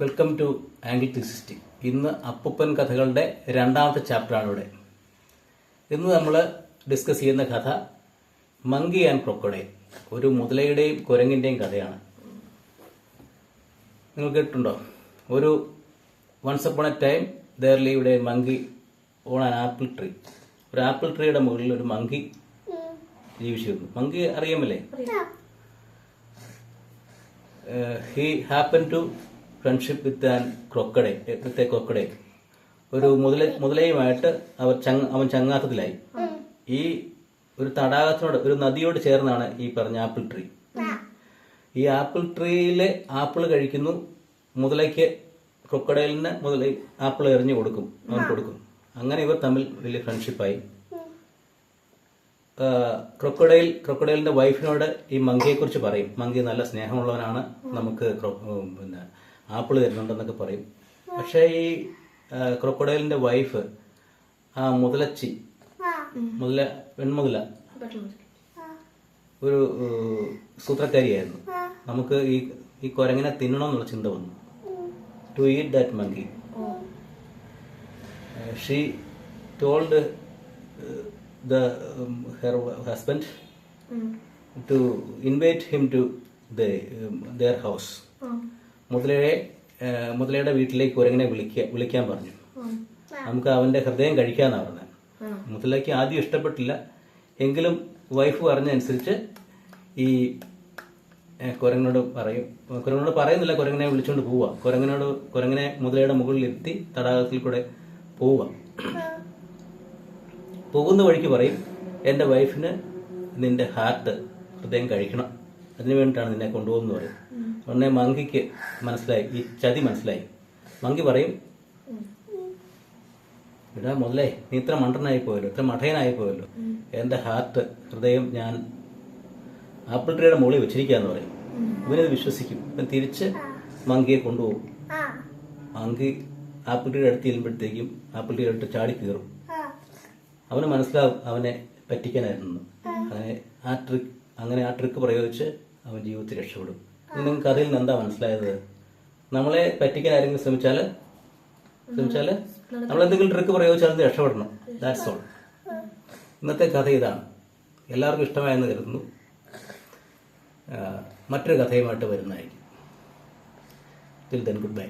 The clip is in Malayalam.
Welcome to angle three sixty ഇന്ന് അപ്പുപ്പൻ കഥകളുടെ രണ്ടാമത്തെ ചാപ്റ്ററാണ് ഇവിടെ ഇന്ന് നമ്മൾ ഡിസ്കസ് ചെയ്യുന്ന കഥ മങ്കി ആൻഡ് ക്രൊക്കഡൈൽ ഒരു മുതലയുടെയും കുരങ്ങിന്റെയും കഥയാണ്. നിങ്ങൾ കേട്ടിട്ടുണ്ടോ? ഒരു once upon a time there lived a monkey on an apple tree ഒരു ആപ്പിൾ ട്രീയുടെ മുകളിൽ ഒരു മങ്കി ജീവിച്ചിരുന്നു. Monkey അറിയാമല്ലേ? He happen to friendship with and crocodile with a crocodile ഒരു മുതല മുതലയുമായിട്ട് അവർ അവൻ ചങ്ങാത്തത്തിലായി ഈ ഒരു തടാകത്തിനോട് ഒരു നദിയോട് ചേർന്നാണ് ഈ പറഞ്ഞ ആപ്പിൾ ട്രീ ഈ ആപ്പിൾ ട്രീയിലെ ആപ്പിൾ കഴിക്കുന്നു മുതലയ്ക്ക് ക്രൊക്കഡൈലിന് മുതല ആപ്പിൾ എറിഞ്ഞു കൊടുക്കും അവൻ കൊടുക്കും. അങ്ങനെ ഇവർ തമ്മിൽ വലിയ ഫ്രണ്ട്ഷിപ്പായി ക്രൊക്കഡൈൽ ക്രൊക്കഡൈലിന്റെ വൈഫിനോട് ഈ മങ്കിയെ കുറിച്ച് പറയും. മങ്കി നല്ല സ്നേഹമുള്ളവനാണ്. നമുക്ക് പിന്നെ ആപ്പിൾ തരുന്നുണ്ടെന്നൊക്കെ പറയും. പക്ഷേ ഈ ക്രൊക്കോഡൈലിന്റെ വൈഫ് ആ മുതലച്ചി മുതല പെൺമുതല ഒരു സൂത്രക്കാരിയായിരുന്നു. നമുക്ക് ഈ ഈ കുരങ്ങിനെ തിന്നണമെന്നുള്ള ചിന്ത വന്നു. To eat that monkey she told the her husband to invite him to their house മുതലയെ മുതലയുടെ വീട്ടിലേക്ക് കുരങ്ങനെ വിളിക്ക വിളിക്കാൻ പറഞ്ഞു. നമുക്ക് അവന്റെ ഹൃദയം കഴിക്കാന്നാ പറഞ്ഞത് മുതലയ്ക്ക് ആദ്യം ഇഷ്ടപ്പെട്ടില്ല. എങ്കിലും വൈഫ് പറഞ്ഞനുസരിച്ച് ഈ കുരങ്ങനോട് പറയും. കുരങ്ങനോട് പറയുന്നില്ല കുരങ്ങനെ വിളിച്ചുകൊണ്ട് പോവുക കുരങ്ങനോട് കുരങ്ങനെ മുതലയുടെ മുകളിൽ എത്തി തടാകത്തിൽ കൂടെ പോവുക പോകുന്ന വഴിക്ക് പറയും എന്റെ വൈഫിന് നിന്റെ ഹാർട്ട് ഹൃദയം കഴിക്കണം. അതിനു വേണ്ടിയിട്ടാണ് നിന്നെ കൊണ്ടുപോകുന്നത് പറയും. ഉടനെ മങ്കിക്ക് മനസ്സിലായി. ഈ ചതി മനസ്സിലായി. മങ്കി പറയും ഇടാ മുതലേ നീ ഇത്ര മണ്ടനായി പോയല്ലോ ഇത്ര മഠയനായി പോയല്ലോ. എന്റെ ഹാർട്ട് ഹൃദയം ഞാൻ ആപ്പിൾ ട്രീയുടെ മുകളിൽ വെച്ചിരിക്കാന്ന് പറയും. ഇവനത് വിശ്വസിക്കും. ഇവൻ തിരിച്ച് മങ്കിയെ കൊണ്ടുപോകും. മങ്കി ആപ്പിൾ ട്രീയുടെ അടുത്ത് ചെല്ലുമ്പോഴത്തേക്കും ആപ്പിൾ ട്രീയുടെ അടുത്ത് ചാടി കയറും അവന് മനസ്സിലാവും അവനെ പറ്റിക്കാനായിരുന്നു. അങ്ങനെ ആ ട്രിക്ക് അങ്ങനെ ആ ട്രിക്ക് പ്രയോഗിച്ച് അവൻ ജീവിതത്തിൽ രക്ഷപ്പെടും. നിങ്ങൾക്ക് കഥയിൽ നിന്ന് എന്താ മനസ്സിലായത്? നമ്മളെ പറ്റിക്കാൻ ആരെങ്കിലും ശ്രമിച്ചാൽ നമ്മൾ എന്തെങ്കിലും ട്രിക്ക് പ്രയോഗിച്ചാൽ അത് രക്ഷപ്പെടണം. ദാറ്റ്സ് ഓൾ ഇന്നത്തെ കഥ ഇതാണ്. എല്ലാവർക്കും ഇഷ്ടമായെന്ന് കരുതുന്നു. മറ്റൊരു കഥയുമായിട്ട് വരുന്നതായിരിക്കും. Good bye